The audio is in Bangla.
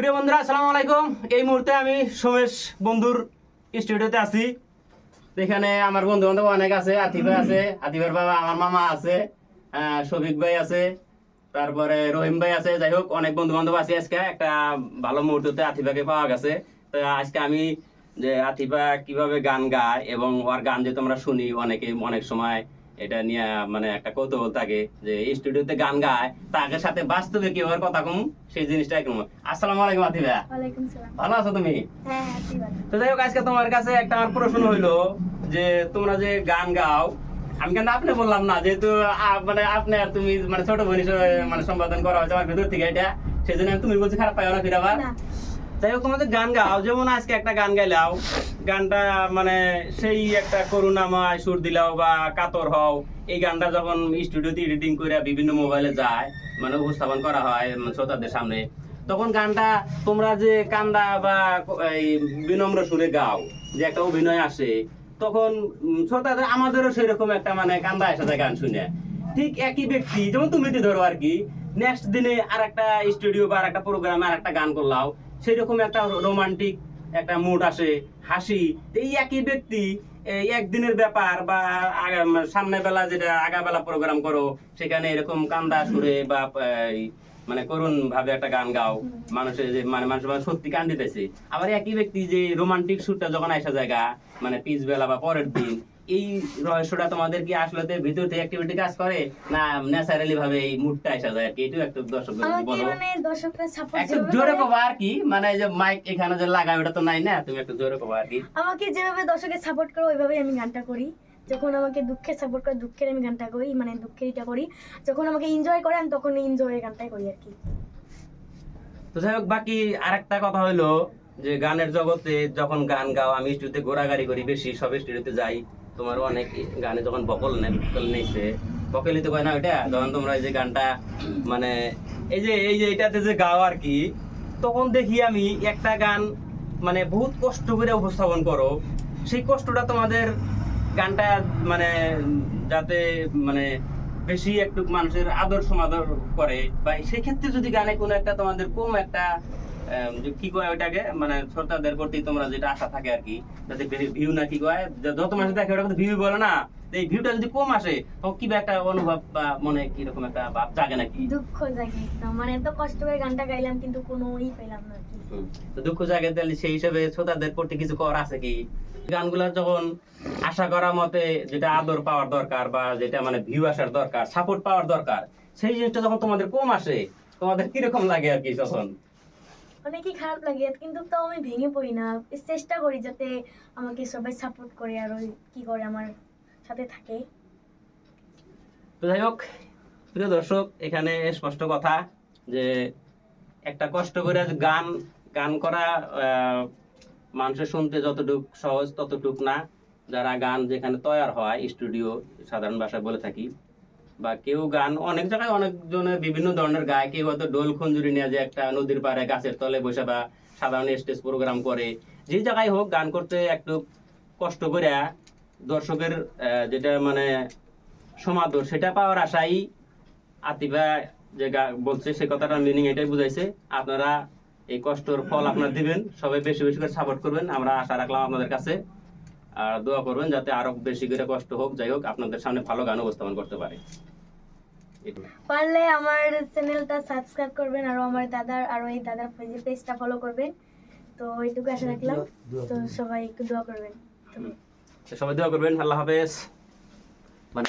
প্রিয় বন্ধুরা, আসসালামু আলাইকুম। এই মুহূর্তে আমি সোমেশ বন্ধুর স্টুডিওতে আছি। এখানে আমার বন্ধু বান্ধব অনেক আছে, আতিফ আছে, আতিফের বাবা, আমার মামা আছে শফিক ভাই আছে, তারপরে রহিম ভাই আছে। যাই হোক, অনেক বন্ধু বান্ধব আছে আজকে। একটা ভালো মুহূর্ততে আতিফাকে পাওয়া গেছে। তো আজকে আমি যে আতিফা কীভাবে গান গায় এবং ওর গান যে তোমরা শুনি অনেকে অনেক সময় এটা নিয়ে মানে একটা কৌতূহল থাকে যে স্টুডিওতে গান গায় তাকে সাথে বাস্তবে কি ওর কথা কম সেই জিনিসটা একদম আসসালামু আলাইকুম সালাম। ভালো আছো তুমি? হ্যাঁ তো যাই হোক আজকে তোমার কাছে একটা আমার প্রশ্ন হইল যে তোমরা যে গান গাও আমি কিন্তু আপনি বললাম না যেহেতু মানে আপনি আর তুমি মানে ছোট বোন মানে সম্পাদন করা হয়েছে আমার ভিতর থেকে এটা সেই জন্য তুমি বলছি খারাপ পাইও না ফিরাবার। যাই হোক তোমাদের গান গাও যেমন আজকে একটা গান গাইলাও গানটা মানে সেই একটা করুণাময় সুর দিলাও বা কাতর হও। এই গানটা যখন স্টুডিওতে এডিটিং করে বিভিন্ন মোবাইলে যায় মানে উপস্থাপন করা হয় মানে শ্রোতাদের সামনে, তখন গানটা তোমরা যে কান্দা বা এই বিনম্র সুরে গাও, যে একটা অভিনয় আসে, তখন শ্রোতাদের আমাদেরও সেরকম একটা মানে কান্দা এসে গান শুনে। ঠিক একই ব্যক্তি, যেমন তুমি ধরো আর কি নেক্সট দিনে আর একটা স্টুডিও বা আর একটা প্রোগ্রামে আর একটা গান করলাও, সেরকম একটা রোমান্টিক একটা মুড আসে, হাসি। এই একই ব্যক্তি একদিনের ব্যাপার বা সামনে বেলা যেটা আগাবেলা প্রোগ্রাম করো, সেখানে এরকম কান্দা সুরে বা মানে করুন ভাবে একটা গান গাও। মানুষের যে মানে মানুষ মানে সত্যি কান দিতেছে আবার একই ব্যক্তি যে রোমান্টিক সুরটা যখন আসা জায়গা মানে পিস বেলা বা পরের দিন এই রহস্যটা তোমাদের কি আসলে ভিতর থেকে অ্যাক্টিভিটি কাজ করে? না ন্যাচারালি ভাবে এই মুডটা আসা যায় আর কি। এটাও একটু দর্শক বলো। একটু জোরে কবা আর কি। মানে যে মাইক এখানে যে লাগা ওটা তো নাই না? তুমি একটু জোরে কবা আর কি। আমাকে যেভাবে দর্শকের সাপোর্ট করে ওইভাবেই আমি গানটা করি। যখন আমাকে দুঃখের সাপোর্ট করে দুঃখের আমি গানটা করি মানে দুঃখের এটা করি। যখন আমাকে এনজয় করে আমি তখন এনজয়ের গানটাই করি আর কি। তো যাই হোক বাকি আরেকটা কথা হলো যে গানের জগতে যখন গান গাও আমি স্টুডিওতে ঘোরাঘুরি করি বেশি সব স্টুডিওতে যাই। তোমার অনেক গানে যখন বকল নেই বকল নেইছে বকলই তো কয় না ওইটা? যখন তোমরা এই যে গানটা মানে এই যে এই যে এটাতে যে গাও আর কি, তখন দেখি আমি একটা গান মানে বহুত কষ্ট করে উপস্থাপন করো। সেই কষ্টটা তোমাদের গানটা মানে যাতে মানে বেশি একটু মানুষের আদর সমাদর করে। বা সেই ক্ষেত্রে যদি গানে কোনো একটা তোমাদের কম একটা কি কয় ওইটাকে? মানে শ্রোতাদের প্রতি তোমরা যেটা আশা থাকে আর কি যাতে ভিউ না কি কয়? যত মানুষ দেখে ওটা ভিউ বলে না। এই ভিউটা যদি কম আসে তখন কি একটা অনুভব বা মনে কীরকম একটা ভাব জাগে নাকি? দুঃখ জাগে। মানে এত কষ্ট করে গানটা গাইলাম কিন্তু কোনো ই পেলাম না কি। তো দুঃখ জাগে তাহলে সেই হিসেবে শ্রোতাদের প্রতি কিছু কর আছে কি? গানগুলা যখন আশা করা মতে যেটা আদর পাওয়ার দরকার বা যেটা মানে ভিউ আসার দরকার সাপোর্ট পাওয়ার দরকার সেই জিনিসটা যখন তোমাদের কম আসে তোমাদের কীরকম লাগে আর কি তখন? অনেকই খারাপ লাগে? কিন্তু তাও আমি ভেঙে পড়ি না। চেষ্টা করি যাতে আমাকে সবাই সাপোর্ট করে আর ওই কি করে আমার সাথে থাকে। তো যাই হোক, প্রিয় দর্শক, এখানে স্পষ্ট কথা যে একটা কষ্ট করে গান গান করা মানুষের শুনতে যতটুক সহজ ততটুক না। যারা গান যেখানে তৈয়ার হয়, স্টুডিও, সাধারণ ভাষায় বলে থাকি বা কেউ গান, অনেক জায়গায় অনেকজনের বিভিন্ন ধরনের গায় কেউ হয়তো ডোল খঞ্জুরি নিয়ে যে একটা নদীর পাড়ে গাছের তলে বসে বা সাধারণ স্টেজ প্রোগ্রাম করে। যে জায়গায় হোক গান করতে একটু কষ্ট করে দর্শকের যেটা মানে সমাদর, সেটা পাওয়ার আশাই আতিবা যে বলছে সে কথাটা মিনিং এটাই বুঝাইছে। আপনারা এই কষ্টর ফল আপনারা দিবেন, সবাই বেশি বেশি করে সাপোর্ট করবেন। আমরা আশা রাখলাম আপনাদের কাছে। আর দোয়া করবেন যাতে আরও বেশি করে কষ্ট হোক যাই হোক আপনাদের সামনে ভালো গান উপস্থাপন করতে পারে। পারলে আমার চ্যানেলটা সাবস্ক্রাইব করবেন আর আমার দাদার আর ওই দাদার পেজটা ফলো করবেন। তো এইটুকু আশা রাখলাম। তো সবাই একটু দোয়া করবেন। তো সবাই দোয়া করবেন আল্লাহ হাফেজ। মানে